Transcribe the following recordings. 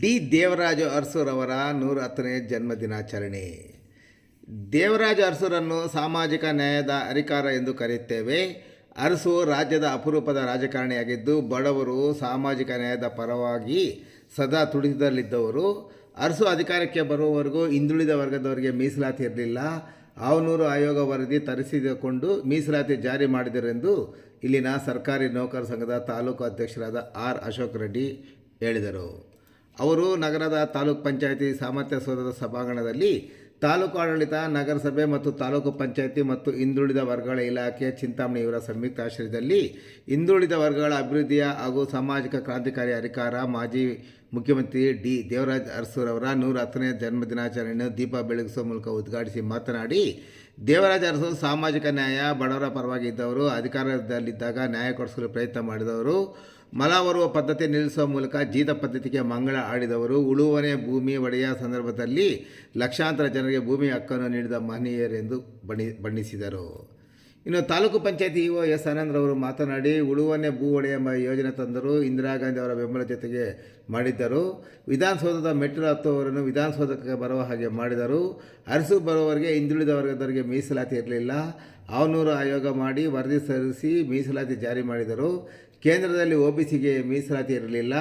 D Devaraja ಅರಸುರವರ ನೂರ ಹತ್ತನೇ ಜನ್ಮದಿನಾಚರಣೆ. ದೇವರಾಜ ಅರಸುರನ್ನು ಸಾಮಾಜಿಕ ನ್ಯಾಯದ ಅಧಿಕಾರ ಎಂದು ಕರೆಯುತ್ತೇವೆ. ಅರಸು ರಾಜ್ಯದ ಅಪರೂಪದ ರಾಜಕಾರಣಿಯಾಗಿದ್ದು, ಬಡವರು ಸಾಮಾಜಿಕ ನ್ಯಾಯದ ಪರವಾಗಿ ಸದಾ ತುಡಿತದಲ್ಲಿದ್ದವರು. ಅರಸು ಅಧಿಕಾರಕ್ಕೆ ಬರುವವರೆಗೂ ಹಿಂದುಳಿದ ವರ್ಗದವರಿಗೆ ಮೀಸಲಾತಿ ಇರಲಿಲ್ಲ. ಆವನೂರು ಆಯೋಗ ವರದಿ ತರಿಸಿಕೊಂಡು ಮೀಸಲಾತಿ ಜಾರಿ ಮಾಡಿದರೆಂದು ಇಲ್ಲಿನ ಸರ್ಕಾರಿ ನೌಕರ ಸಂಘದ ತಾಲೂಕು ಅಧ್ಯಕ್ಷರಾದ ಆರ್ ಅಶೋಕ್ ರೆಡ್ಡಿ ಹೇಳಿದರು. ಅವರು ನಗರದ ತಾಲೂಕು ಪಂಚಾಯಿತಿ ಸಾಮರ್ಥ್ಯ ಸೌಧದ ಸಭಾಂಗಣದಲ್ಲಿ ತಾಲೂಕು ಆಡಳಿತ, ನಗರಸಭೆ ಮತ್ತು ತಾಲೂಕು ಪಂಚಾಯಿತಿ ಮತ್ತು ಹಿಂದುಳಿದ ವರ್ಗಗಳ ಇಲಾಖೆಯ ಚಿಂತಾಮಣಿ ಇವರ ಸಂಯುಕ್ತ ಆಶ್ರಯದಲ್ಲಿ ಹಿಂದುಳಿದ ವರ್ಗಗಳ ಅಭಿವೃದ್ಧಿಯ ಹಾಗೂ ಸಾಮಾಜಿಕ ಕ್ರಾಂತಿಕಾರಿ ಅಧಿಕಾರ ಮಾಜಿ ಮುಖ್ಯಮಂತ್ರಿ ಡಿ ದೇವರಾಜ್ ಅರಸೂರವರ ನೂರ ಹತ್ತನೇ ಜನ್ಮದಿನಾಚರಣೆಯನ್ನು ದೀಪ ಬೆಳಗಿಸುವ ಮೂಲಕ ಉದ್ಘಾಟಿಸಿ ಮಾತನಾಡಿ, ದೇವರಾಜ ಅರಸು ಸಾಮಾಜಿಕ ನ್ಯಾಯ ಬಡವರ ಪರವಾಗಿ ಇದ್ದವರು, ಅಧಿಕಾರದಲ್ಲಿದ್ದಾಗ ನ್ಯಾಯ ಕೊಡಿಸಲು ಪ್ರಯತ್ನ ಮಾಡಿದವರು ಮಲ ಬರುವ ಪದ್ಧತಿ ನಿಲ್ಲಿಸುವ ಮೂಲಕ ಜೀತ ಪದ್ಧತಿಗೆ ಮಂಗಳ ಆಡಿದವರು. ಉಳುವನೆ ಭೂಮಿ ಒಡೆಯ ಸಂದರ್ಭದಲ್ಲಿ ಲಕ್ಷಾಂತರ ಜನರಿಗೆ ಭೂಮಿ ಹಕ್ಕನ್ನು ನೀಡಿದ ಮಹನೀಯರೆಂದು ಬಣ್ಣಿ ಬಣ್ಣಿಸಿದರು. ಇನ್ನು ತಾಲೂಕು ಪಂಚಾಯತಿ ಇಒ ಎಸ್ ಆನಂದ್ರವರು ಮಾತನಾಡಿ, ಉಳುವನೆ ಭೂ ಒಡೆಯ ಯೋಜನೆ ತಂದರು, ಇಂದಿರಾ ಗಾಂಧಿ ಅವರ ಬೆಂಬಲ ಜೊತೆಗೆ ಮಾಡಿದ್ದರು. ವಿಧಾನಸೌಧದ ಮೆಟ್ಟಿಲು ಹತ್ತುವವರನ್ನು ವಿಧಾನಸೌಧಕ್ಕೆ ಬರುವ ಹಾಗೆ ಮಾಡಿದರು. ಅರಸು ಬರುವವರಿಗೆ ಹಿಂದುಳಿದ ವರ್ಗದವರಿಗೆ ಮೀಸಲಾತಿ ಇರಲಿಲ್ಲ. ಅವನೂರು ಆಯೋಗ ಮಾಡಿ ವರದಿ ಸಲ್ಲಿಸಿ ಮೀಸಲಾತಿ ಜಾರಿ ಮಾಡಿದರು. ಕೇಂದ್ರದಲ್ಲಿ ಒ ಬಿ ಮೀಸಲಾತಿ ಇರಲಿಲ್ಲ.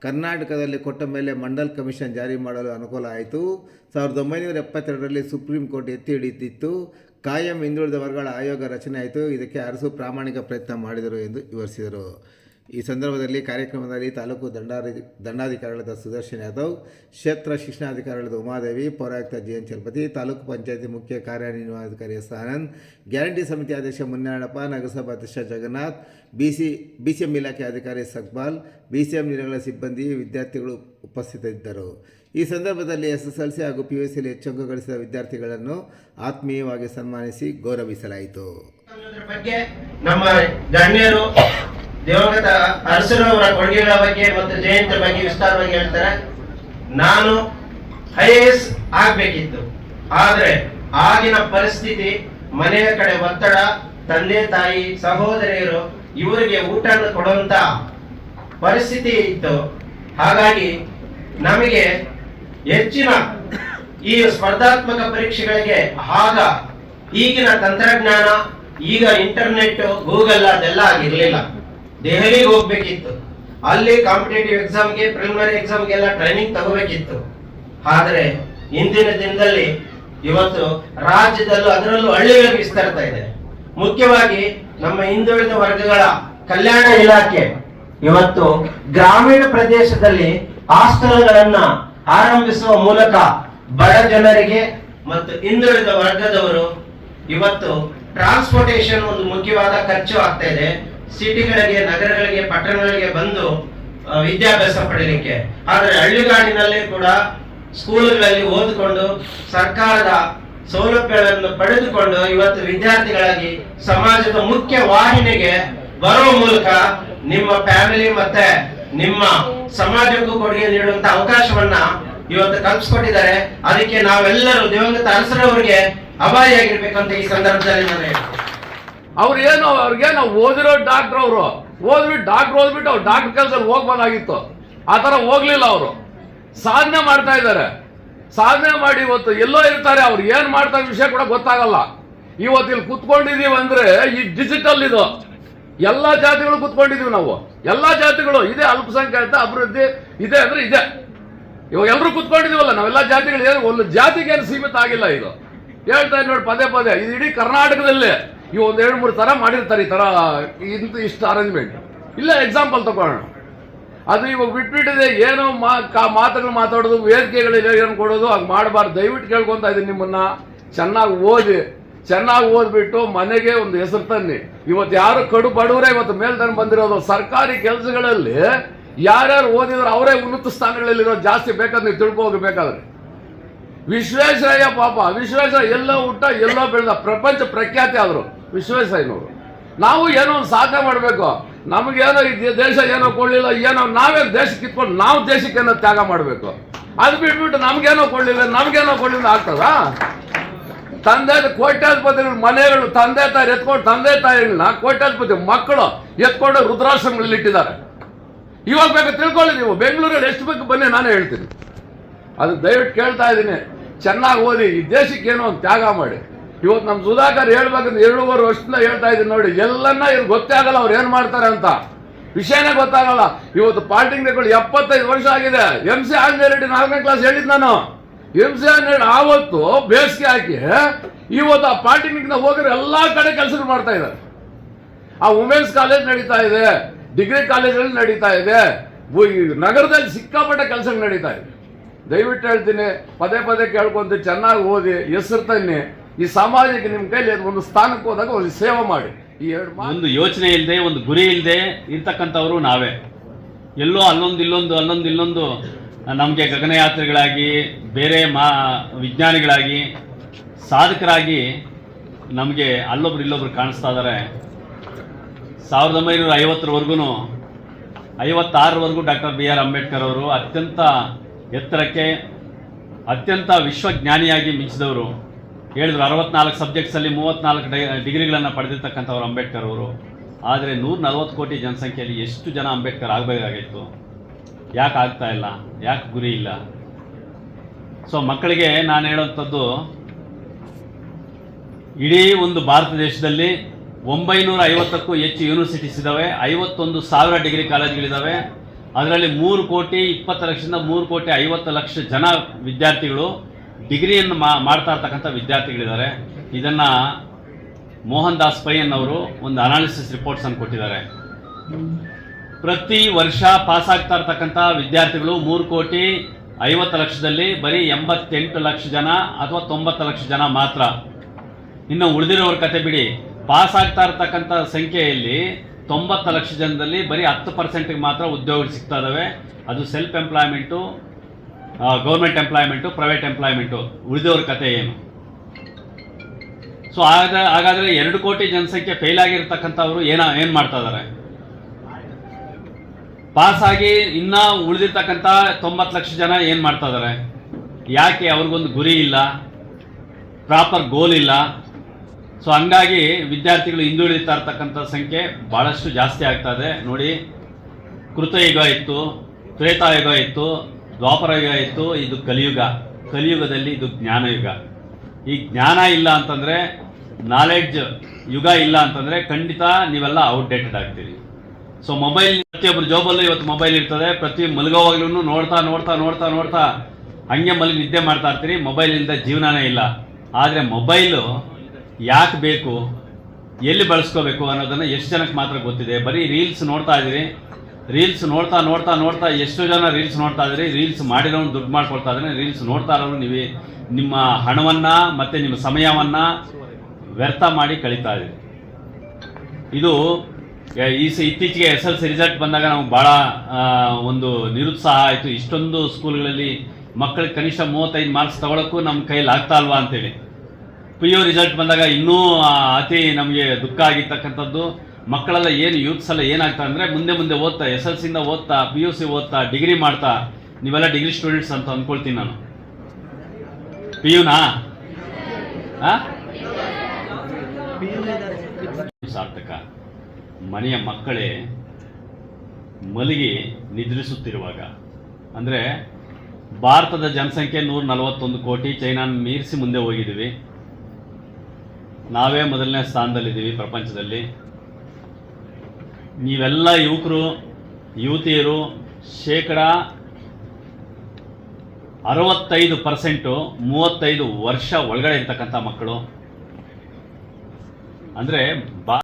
ಕರ್ನಾಟಕದಲ್ಲಿ ಕೊಟ್ಟ ಮೇಲೆ ಮಂಡಲ್ ಕಮಿಷನ್ ಜಾರಿ ಮಾಡಲು ಅನುಕೂಲ ಆಯಿತು. ಸಾವಿರದ ಒಂಬೈನೂರ ಎಪ್ಪತ್ತೆರಡರಲ್ಲಿ ಸುಪ್ರೀಂ ಕೋರ್ಟ್ ಎತ್ತಿ ಹಿಡಿದಿತ್ತು. ಕಾಯಂ ಹಿಂದುಳಿದ ವರ್ಗಗಳ ಆಯೋಗ ರಚನೆ ಆಯಿತು. ಇದಕ್ಕೆ ಅರಸು ಪ್ರಾಮಾಣಿಕ ಪ್ರಯತ್ನ ಮಾಡಿದರು ಎಂದು ವಿವರಿಸಿದರು. ಈ ಸಂದರ್ಭದಲ್ಲಿ ಕಾರ್ಯಕ್ರಮದಲ್ಲಿ ತಾಲೂಕು ದಂಡಾಧಿ, ದಂಡಾಧಿಕಾರಿಗಳಾದ ಸುದರ್ಶನ್ ಯಾದವ್, ಕ್ಷೇತ್ರ ಶಿಕ್ಷಣಾಧಿಕಾರಿಗಳಾದ ಉಮಾದೇವಿ, ಪೌರಾಯುಕ್ತ ಎನ್ ಚಲಪತಿ, ತಾಲೂಕು ಪಂಚಾಯತಿ ಮುಖ್ಯ ಕಾರ್ಯನಿರ್ವಹಣಾಧಿಕಾರಿ ಎಸ್ ಆನಂದ್, ಗ್ಯಾರಂಟಿ ಸಮಿತಿ ಅಧ್ಯಕ್ಷ ಮುನ್ನಾಳಪ್ಪ ನಗರಸಭಾ ಅಧ್ಯಕ್ಷ Jagannath B C B C M ಇಲಾಖೆ ಅಧಿಕಾರಿ ಸಕ್ಬಾಲ್ ಬಿ ಸಿ ಎಂ ನಿಲಯಗಳ ಸಿಬ್ಬಂದಿ, ವಿದ್ಯಾರ್ಥಿಗಳು ಉಪಸ್ಥಿತರಿದ್ದರು. ಈ ಸಂದರ್ಭದಲ್ಲಿ ಎಸ್ ಎಸ್ ಎಲ್ ಸಿ ಹಾಗೂ ಪಿ ಯು ಸಿಯಲ್ಲಿ ಹೆಚ್ಚು ಗಳಿಸಿದ ವಿದ್ಯಾರ್ಥಿಗಳನ್ನು ಆತ್ಮೀಯವಾಗಿ ಸನ್ಮಾನಿಸಿ ಗೌರವಿಸಲಾಯಿತು. ದಿವಂಗತ ಅರಸರವರ ಕೊಡುಗೆಗಳ ಬಗ್ಗೆ ಮತ್ತು ಜಯಂತಿ ಬಗ್ಗೆ ವಿಸ್ತಾರವಾಗಿ ಹೇಳ್ತಾರೆ. ನಾನು ಐ ಎಸ್ ಆಗ್ಬೇಕಿತ್ತು. ಆದ್ರೆ ಆಗಿನ ಪರಿಸ್ಥಿತಿ, ಮನೆಯ ಕಡೆ ಒತ್ತಡ, ತಂದೆ ತಾಯಿ, ಸಹೋದರಿಯರು ಇವರಿಗೆ ಊಟ ಕೊಡುವಂತ ಪರಿಸ್ಥಿತಿ ಇತ್ತು. ಹಾಗಾಗಿ ನಮಗೆ ಹೆಚ್ಚಿನ ಈ ಸ್ಪರ್ಧಾತ್ಮಕ ಪರೀಕ್ಷೆಗಳಿಗೆ ಆಗ ಈಗಿನ ತಂತ್ರಜ್ಞಾನ, ಈಗ ಇಂಟರ್ನೆಟ್ ಗೂಗಲ್ ಅದೆಲ್ಲ ಆಗಿರ್ಲಿಲ್ಲ. ದೆಹಲಿಗೆ ಹೋಗ್ಬೇಕಿತ್ತು. ಅಲ್ಲಿ ಕಾಂಪಿಟೇಟಿವ್ ಎಕ್ಸಾಮ್ಗೆ ಪ್ರಿಲಿಮಿನರಿ ಎಕ್ಸಾಮ್ಗೆಲ್ಲ ಟ್ರೈನಿಂಗ್ ತಗೋಬೇಕಿತ್ತು. ಆದರೆ ಇಂದಿನ ದಿನದಲ್ಲಿ ಇವತ್ತು ರಾಜ್ಯದಲ್ಲೂ ಅದರಲ್ಲೂ ಹಳ್ಳಿಗಳಿಗೆ ವಿಸ್ತರ್ತಾ ಇದೆ. ಮುಖ್ಯವಾಗಿ ನಮ್ಮ ಹಿಂದುಳಿದ ವರ್ಗಗಳ ಕಲ್ಯಾಣ ಇಲಾಖೆ ಇವತ್ತು ಗ್ರಾಮೀಣ ಪ್ರದೇಶದಲ್ಲಿ ಹಾಸ್ಟೆಲ್ಗಳನ್ನ ಆರಂಭಿಸುವ ಮೂಲಕ ಬಡ ಜನರಿಗೆ ಮತ್ತು ಹಿಂದುಳಿದ ವರ್ಗದವರು ಇವತ್ತು ಟ್ರಾನ್ಸ್ಪೋರ್ಟೇಶನ್ ಒಂದು ಮುಖ್ಯವಾದ ಖರ್ಚು ಆಗ್ತಾ ಇದೆ. ಸಿಟಿಗಳಿಗೆ, ನಗರಗಳಿಗೆ, ಪಟ್ಟಣಗಳಿಗೆ ಬಂದು ವಿದ್ಯಾಭ್ಯಾಸ ಪಡೀಲಿಕ್ಕೆ. ಆದರೆ ಹಳ್ಳಿಗಾಡಿನಲ್ಲಿ ಕೂಡ ಸ್ಕೂಲ್ಗಳಲ್ಲಿ ಓದಿಕೊಂಡು ಸರ್ಕಾರದ ಸೌಲಭ್ಯಗಳನ್ನು ಪಡೆದುಕೊಂಡು ಇವತ್ತು ವಿದ್ಯಾರ್ಥಿಗಳಾಗಿ ಸಮಾಜದ ಮುಖ್ಯ ವಾಹಿನಿಗೆ ಬರುವ ಮೂಲಕ ನಿಮ್ಮ ಫ್ಯಾಮಿಲಿ ಮತ್ತೆ ನಿಮ್ಮ ಸಮಾಜಕ್ಕೂ ಕೊಡುಗೆ ನೀಡುವಂತ ಅವಕಾಶವನ್ನ ಇವತ್ತು ಕಲ್ಪಿಸ್ಕೊಟ್ಟಿದ್ದಾರೆ ಅದಕ್ಕೆ ನಾವೆಲ್ಲರೂ ದಿವಂಗತ ಅರಸರವರಿಗೆ ಅಭಾರಿಯಾಗಿರ್ಬೇಕಂತ ಈ ಸಂದರ್ಭದಲ್ಲಿ ನಾನು ಹೇಳ್ತೀನಿ. ಅವ್ರು ಏನು ಅವ್ರಿಗೆ ನಾವು ಓದಿರೋ ಡಾಕ್ಟರ್ ಅವರು. ಓದ್ಬಿಟ್ಟು ಡಾಕ್ಟರ್ ಓದ್ಬಿಟ್ಟು ಅವ್ರು ಡಾಕ್ಟರ್ ಕೆಲಸದಲ್ಲಿ ಹೋಗ್ಬೋದಾಗಿತ್ತು. ಆ ಥರ ಹೋಗ್ಲಿಲ್ಲ ಅವರು. ಸಾಧನೆ ಮಾಡ್ತಾ ಇದ್ದಾರೆ. ಸಾಧನೆ ಮಾಡಿ ಇವತ್ತು ಎಲ್ಲೋ ಇರ್ತಾರೆ, ಅವ್ರು ಏನು ಮಾಡ್ತಾರೆ ವಿಷಯ ಕೂಡ ಗೊತ್ತಾಗಲ್ಲ. ಇವತ್ತು ಇಲ್ಲಿ ಕುತ್ಕೊಂಡಿದೀವಿ ಅಂದ್ರೆ ಈ ಡಿಜಿಟಲ್ ಇದು. ಎಲ್ಲಾ ಜಾತಿಗಳು ಕುತ್ಕೊಂಡಿದೀವಿ ನಾವು. ಎಲ್ಲಾ ಜಾತಿಗಳು ಇದೇ, ಅಲ್ಪಸಂಖ್ಯಾತ, ಅಭಿವೃದ್ಧಿ, ಇದೆ ಅಂದ್ರೆ ಇದೆ. ಇವಾಗ ಎಲ್ಲರೂ ಕುತ್ಕೊಂಡಿದೀವಲ್ಲ ನಾವೆಲ್ಲ ಜಾತಿಗಳು ಏನು ಒಂದು ಜಾತಿಗೆ ಏನು ಸೀಮಿತ ಆಗಿಲ್ಲ ಇದು. ಹೇಳ್ತಾ ನೋಡಿ ಪದೇ ಪದೇ, ಇದು ಇಡೀ ಕರ್ನಾಟಕದಲ್ಲಿ ಈ ಒಂದು ಎರಡು ಮೂರು ತರ ಮಾಡಿರ್ತಾರೆ ಈ ತರ, ಇಂತ ಇಷ್ಟು ಅರೇಂಜ್ಮೆಂಟ್ ಇಲ್ಲ ಎಕ್ಸಾಂಪಲ್ ತಗೊಳ್ಳೋಣ ಅದು ಇವಾಗ ಬಿಟ್ಬಿಟ್ಟಿದೆ, ಏನೋ ಮಾ, ಕಾ- ಮಾತುಗಳು ಮಾತಾಡೋದು ವೇದಿಕೆಗಳಿಗೆ ಏನು ಕೊಡೋದು, ಹಾಗೆ ಮಾಡಬಾರ್ದು. ದಯವಿಟ್ಟು ಕೇಳ್ಕೊಂತ ಇದ್ದೀನಿ ನಿಮ್ಮನ್ನ. ಚೆನ್ನಾಗಿ ಓದಿ. ಚೆನ್ನಾಗಿ ಓದ್ಬಿಟ್ಟು ಮನೆಗೆ ಒಂದು ಹೆಸರು ತನ್ನಿ. ಇವತ್ತು ಯಾರು ಕಡು ಬಡವರೇ, ಇವತ್ತು ಮೇಲ್ತನ ಬಂದಿರೋದು ಸರ್ಕಾರಿ ಕೆಲಸಗಳಲ್ಲಿ ಯಾರ್ಯಾರು ಓದಿದ್ರು ಅವರೇ ಉನ್ನತ ಸ್ಥಾನಗಳಲ್ಲಿರೋ ಜಾಸ್ತಿ ಬೇಕಾದ್ರೆ ನೀವು ತಿಳ್ಕೊ ವಿಶ್ವೇಶ್ವರಯ್ಯ ಪಾಪ ವಿಶ್ವೇಶ್ವರ ಎಲ್ಲೋ ಹುಟ್ಟ ಎಲ್ಲೋ ಬೆಳೆದ, ಪ್ರಪಂಚ ಪ್ರಖ್ಯಾತಿ ಆದರು ವಿಶ್ವೇಶ್ವರಯ್ಯನವರು. ನಾವು ಏನೋ ಒಂದು ಸಾಧನೆ ಮಾಡಬೇಕು, ನಮಗೇನೋ ಈ ದೇಶ ಏನೋ ಕೊಡಲಿಲ್ಲ, ಏನೋ ನಾವೇ ದೇಶಕ್ಕೆ ಇಟ್ಕೊಂಡು ನಾವು ದೇಶಕ್ಕೆ ಏನೋ ತ್ಯಾಗ ಮಾಡಬೇಕು. ಅದು ಬಿಟ್ಬಿಟ್ಟು ನಮಗೇನೋ ಕೊಡಲಿಲ್ಲ ನಮಗೇನೋ ಕೊಡಲಿಲ್ಲ ಆಗ್ತದ? ತಂದೆ, ಕೋಟ್ಯಾಧಿಪತಿಗಳು ಮನೆಗಳು ತಂದೆ, ತಾಯಿ, ಎತ್ಕೊಂಡು, ತಂದೆ ತಾಯಿಗಳನ್ನ ಕೋಟ್ಯಾಧಿಪತಿ ಮಕ್ಕಳು ಎತ್ಕೊಂಡು ರುದ್ರಾಶ್ರಮಗಳಲ್ಲಿ ಇಟ್ಟಿದ್ದಾರೆ. ಇವಾಗ ಬೇಕು ತಿಳ್ಕೊಳ್ಳಿ ನೀವು, ಬೆಂಗಳೂರಲ್ಲಿ ಎಷ್ಟು ಬೇಕು ಬನ್ನಿ ನಾನೇ ಹೇಳ್ತೀನಿ. ಅದು ದಯವಿಟ್ಟು ಕೇಳ್ತಾ ಇದ್ದೀನಿ. ಚೆನ್ನಾಗಿ ಓದಿ, ಈ ದೇಶಕ್ಕೆ ಏನೋ ಒಂದು ತ್ಯಾಗ ಮಾಡಿ. ಇವತ್ತು ನಮ್ಮ ಸುಧಾಕರ್ ಹೇಳ್ಬೇಕಂದ್ರೆ ಎರಡೂವರೆ ವರ್ಷದಿಂದ ಹೇಳ್ತಾ ಇದ್ದೀನಿ ನೋಡಿ, ಎಲ್ಲನ್ನ ಇವ್ರು ಗೊತ್ತೇ ಆಗಲ್ಲ ಅವ್ರು ಏನು ಮಾಡ್ತಾರೆ ಅಂತ. ವಿಷಯನೇ ಗೊತ್ತಾಗಲ್ಲ. ಇವತ್ತು ಪಾರ್ಟಿಂಗ್ ತಗೊಳ್ಳಿ ಎಪ್ಪತ್ತೈದು ವರ್ಷ ಆಗಿದೆ. ಎಂ ಸಿ ರೆಡ್ಡಿ ನಾಲ್ಕನೇ ಕ್ಲಾಸ್ ಹೇಳಿದ್ ನಾನು. ಎಂ ಸಿ ಆಂಜನೇಯ ಆವತ್ತು ಬೇಸಿಗೆ ಹಾಕಿ, ಇವತ್ತು ಆ ಪಾರ್ಟಿಂಗ್ ಹೋಗಿರೋ ಎಲ್ಲ ಕಡೆ ಕೆಲಸ ಮಾಡ್ತಾ ಇದ್ದಾರೆ. ಆ ವುಮೆನ್ಸ್ ಕಾಲೇಜ್ ನಡೀತಾ ಇದೆ ಡಿಗ್ರಿ ಕಾಲೇಜಲ್ಲಿ ನಡೀತಾ ಇದೆ. ನಗರದಲ್ಲಿ ಸಿಕ್ಕಾಪಟ್ಟೆ ಕೆಲಸ ನಡೀತಾ ಇದೆ. ದಯವಿಟ್ಟು ಹೇಳ್ತೀನಿ, ಪದೇ ಪದೇ ಕೇಳ್ಕೊಂತ ಚೆನ್ನಾಗಿ ಓದಿ, ಹೆಸರು ತನ್ನಿ. ಈ ಸಮಾಜಕ್ಕೆ ನಿಮ್ಮ ಕೈಲಿ ಒಂದು ಸ್ಥಾನಕ್ಕೆ ಹೋದಾಗ ಒಂದು ಸೇವೆ ಮಾಡಿ. ಈ ಎರಡು ಒಂದು ಯೋಚನೆ ಇಲ್ಲದೆ ಒಂದು ಗುರಿ ಇಲ್ಲದೆ ಇರ್ತಕ್ಕಂಥವ್ರು ನಾವೇ. ಎಲ್ಲೋ ಅಲ್ಲೊಂದು ಇಲ್ಲೊಂದು ಅಲ್ಲೊಂದು ಇಲ್ಲೊಂದು, ನಮಗೆ ಗಗನಯಾತ್ರಿಗಳಾಗಿ, ಬೇರೆ ಮಾ, ವಿಜ್ಞಾನಿಗಳಾಗಿ, ಸಾಧಕರಾಗಿ ನಮಗೆ ಅಲ್ಲೊಬ್ರು ಇಲ್ಲೊಬ್ರು ಕಾಣಿಸ್ತಾ ಇದ್ದಾರೆ ಸಾವಿರದ ಒಂಬೈನೂರ ಐವತ್ತರವರೆಗೂ ಐವತ್ತಾರರವರೆಗೂ ಡಾಕ್ಟರ್ ಬಿ ಆರ್ ಅಂಬೇಡ್ಕರ್ ಅವರು ಅತ್ಯಂತ ಎತ್ತರಕ್ಕೆ ಅತ್ಯಂತ ವಿಶ್ವಜ್ಞಾನಿಯಾಗಿ ಮಿಂಚಿದವರು, ಹೇಳಿದ್ರು ಅರವತ್ನಾಲ್ಕು ಸಬ್ಜೆಕ್ಟ್ಸಲ್ಲಿ ಮೂವತ್ನಾಲ್ಕು ಡಿಗ್ರಿಗಳನ್ನು ಪಡೆದಿರ್ತಕ್ಕಂಥವ್ರು ಅಂಬೇಡ್ಕರ್ ಅವರು. ಆದರೆ ನೂರ ನಲ್ವತ್ತು ಕೋಟಿ ಜನಸಂಖ್ಯೆಯಲ್ಲಿ ಎಷ್ಟು ಜನ ಅಂಬೇಡ್ಕರ್ ಆಗಬೇಕಾಗಿತ್ತು? ಯಾಕೆ ಆಗ್ತಾ ಇಲ್ಲ? ಯಾಕೆ ಗುರಿ ಇಲ್ಲ? ಸೊ ಮಕ್ಕಳಿಗೆ ನಾನು ಹೇಳೋಂಥದ್ದು ಇಡೀ ಒಂದು ಭಾರತ ದೇಶದಲ್ಲಿ ಒಂಬೈನೂರ ಐವತ್ತಕ್ಕೂ ಹೆಚ್ಚು ಯೂನಿವರ್ಸಿಟೀಸ್ ಇದ್ದಾವೆ ಐವತ್ತೊಂದು ಸಾವಿರ ಡಿಗ್ರಿ ಕಾಲೇಜ್ಗಳಿದ್ದಾವೆ ಅದರಲ್ಲಿ ಮೂರು ಕೋಟಿ, ಇಪ್ಪತ್ತು ಲಕ್ಷದಿಂದ ಮೂರು ಕೋಟಿ ಐವತ್ತು ಲಕ್ಷ ಜನ ವಿದ್ಯಾರ್ಥಿಗಳು ಡಿಗ್ರಿಯನ್ನು ಮಾಡ್ತಾ ಇರ್ತಕ್ಕಂಥ ವಿದ್ಯಾರ್ಥಿಗಳಿದ್ದಾರೆ. ಇದನ್ನು ಮೋಹನ್ ದಾಸ್ ಪೈ ಅನ್ನೋರು ಒಂದು ಅನಾಲಿಸಿಸ್ ರಿಪೋರ್ಟ್ಸನ್ನು ಕೊಟ್ಟಿದ್ದಾರೆ. ಪ್ರತಿ ವರ್ಷ ಪಾಸಾಗ್ತಾ ಇರ್ತಕ್ಕಂಥ ವಿದ್ಯಾರ್ಥಿಗಳು ಮೂರು ಕೋಟಿ, ಐವತ್ತು ಲಕ್ಷದಲ್ಲಿ ಬರೀ ಎಂಬತ್ತೆಂಟು ಲಕ್ಷ ಜನ ಅಥವಾ ತೊಂಬತ್ತು ಲಕ್ಷ ಜನ ಮಾತ್ರ. ಇನ್ನು ಉಳಿದಿರೋರ ಕತೆ ಬಿಡಿ. ಪಾಸ್ ಆಗ್ತಾ ಇರ್ತಕ್ಕಂಥ ಸಂಖ್ಯೆಯಲ್ಲಿ ತೊಂಬತ್ತು ಲಕ್ಷ ಜನದಲ್ಲಿ ಬರೀ ಹತ್ತು ಪರ್ಸೆಂಟಿಗೆ ಮಾತ್ರ ಉದ್ಯೋಗಗಳು ಸಿಗ್ತಾ ಇದಾವೆ. ಅದು self employment government employment private employment ಉಳಿದವ್ರ ಕತೆ ಏನು? ಸೊ ಆಗ, ಹಾಗಾದ್ರೆ ಎರಡು ಕೋಟಿ ಜನಸಂಖ್ಯೆ ಫೇಲ್ ಆಗಿರ್ತಕ್ಕಂಥವ್ರು ಏನ, ಏನು ಮಾಡ್ತಾ ಇದ್ದಾರೆ ಪಾಸ್ ಆಗಿ ಇನ್ನ ಉಳಿದಿರ್ತಕ್ಕಂಥ ತೊಂಬತ್ತು ಲಕ್ಷ ಜನ ಏನು ಮಾಡ್ತಾ ಇದ್ದಾರೆ ಯಾಕೆ ಅವ್ರಿಗೊಂದು ಗುರಿ ಇಲ್ಲ? ಪ್ರಾಪರ್ ಗೋಲ್ ಇಲ್ಲ? ಸೊ ಹಂಗಾಗಿ ವಿದ್ಯಾರ್ಥಿಗಳು ಹಿಂದುಳಿತಾ ಇರ್ತಕ್ಕಂಥ ಸಂಖ್ಯೆ ಭಾಳಷ್ಟು ಜಾಸ್ತಿ ಆಗ್ತಾ ಇದೆ. ನೋಡಿ, ಕೃತಯುಗ ಇತ್ತು, ತ್ರೇತಾಯುಗ ಇತ್ತು ದ್ವಾಪರ ಯುಗ ಇತ್ತು, ಇದು ಕಲಿಯುಗ. ಕಲಿಯುಗದಲ್ಲಿ ಇದು ಜ್ಞಾನಯುಗ. ಈ ಜ್ಞಾನ ಇಲ್ಲ ಅಂತಂದರೆ ನಾಲೆಡ್ಜ್ ಯುಗ ಇಲ್ಲ ಅಂತಂದರೆ ಖಂಡಿತ ನೀವೆಲ್ಲ ಔಟ್ಡೇಟೆಡ್ ಆಗ್ತೀರಿ. ಸೊ ಮೊಬೈಲ್ ಪ್ರತಿಯೊಬ್ಬರು ಜೋಬಲ್ಲೂ ಇವತ್ತು ಮೊಬೈಲ್ ಇರ್ತದೆ. ಪ್ರತಿ ಮಲಗೋವಾಗ್ಲೂ ನೋಡ್ತಾ ನೋಡ್ತಾ ನೋಡ್ತಾ ನೋಡ್ತಾ ಹಂಗೆ ಮಲಗಿ ನಿದ್ದೆ ಮಾಡ್ತಾ ಇರ್ತೀರಿ. ಮೊಬೈಲ್ ಇಲ್ಲದೆ ಜೀವನನೇ ಇಲ್ಲ. ಆದರೆ ಮೊಬೈಲು ಯಾಕೆ ಬೇಕು, ಎಲ್ಲಿ ಬಳಸ್ಕೋಬೇಕು ಅನ್ನೋದನ್ನು ಎಷ್ಟು ಜನಕ್ಕೆ ಮಾತ್ರ ಗೊತ್ತಿದೆ. ಬರೀ ರೀಲ್ಸ್ ನೋಡ್ತಾ ಇದ್ದೀರಿ. ರೀಲ್ಸ್ ನೋಡ್ತಾ ನೋಡ್ತಾ ನೋಡ್ತಾ ಎಷ್ಟು ಜನ ರೀಲ್ಸ್ ನೋಡ್ತಾ ಇದ್ದೀರಿ. ರೀಲ್ಸ್ ಮಾಡಿರೋನು ದುಡ್ಡು ಮಾಡ್ಕೊಳ್ತಾ ಇದ್ರೆ ರೀಲ್ಸ್ ನೋಡ್ತಾ ಇರೋರು ನೀವು. ನಿಮ್ಮ ಹಣವನ್ನು ಮತ್ತು ನಿಮ್ಮ ಸಮಯವನ್ನು ವ್ಯರ್ಥ ಮಾಡಿ ಕಳೀತಾ ಇದ್ದೀರಿ. ಇದು ಈ ಇತ್ತೀಚೆಗೆ ಎಸ್ ಎಲ್ ಸಿ ರಿಸಲ್ಟ್ ಬಂದಾಗ ನಮ್ಗೆ ಭಾಳ ಒಂದು ನಿರುತ್ಸಾಹ ಆಯಿತು. ಇಷ್ಟೊಂದು ಸ್ಕೂಲ್ಗಳಲ್ಲಿ ಮಕ್ಕಳಿಗೆ ಕನಿಷ್ಠ ಮೂವತ್ತೈದು ಮಾರ್ಕ್ಸ್ ತಗೊಳಕ್ಕೂ ನಮ್ಮ ಕೈಲಿ ಆಗ್ತಾ ಅಲ್ವಾ ಅಂತೇಳಿ. ಪಿ ಯು ರಿಸಲ್ಟ್ ಬಂದಾಗ ಇನ್ನೂ ಅತಿ ನಮಗೆ ದುಃಖ ಆಗಿರ್ತಕ್ಕಂಥದ್ದು. ಮಕ್ಕಳೆಲ್ಲ ಏನು ಯೂತ್ಸ್ ಎಲ್ಲ ಏನಾಗ್ತಾ ಅಂದರೆ ಮುಂದೆ ಮುಂದೆ ಓದ್ತಾ ಎಸ್ ಎಲ್ ಸಿಯಿಂದ ಓದ್ತಾ ಪಿ ಯು ಸಿ ಓದ್ತಾ ಡಿಗ್ರಿ ಮಾಡ್ತಾ, ನೀವೆಲ್ಲ ಡಿಗ್ರಿ ಸ್ಟೂಡೆಂಟ್ಸ್ ಅಂತ ಅಂದ್ಕೊಳ್ತೀನಿ ನಾನು. ಪಿ ಯುನಾ ಸಾರ್ಥಕ. ಮನೆಯ ಮಕ್ಕಳೇ, ಮಲಗಿ ನಿದ್ರಿಸುತ್ತಿರುವಾಗ, ಅಂದರೆ ಭಾರತದ ಜನಸಂಖ್ಯೆ ನೂರ ನಲವತ್ತೊಂದು ಕೋಟಿ ಚೈನಾ ಮೀರಿಸಿ ಮುಂದೆ ಹೋಗಿದ್ದೀವಿ. ನಾವೇ ಮೊದಲನೇ ಸ್ಥಾನದಲ್ಲಿದ್ದೀವಿ ಪ್ರಪಂಚದಲ್ಲಿ. ನೀವೆಲ್ಲ ಯುವಕರು, ಯುವತಿಯರು, ಶೇಕಡ ಅರವತ್ತೈದು ಪರ್ಸೆಂಟು ಮೂವತ್ತೈದು ವರ್ಷ ಒಳಗಡೆ ಇರ್ತಕ್ಕಂಥ ಮಕ್ಕಳು. ಅಂದರೆ ಬಾ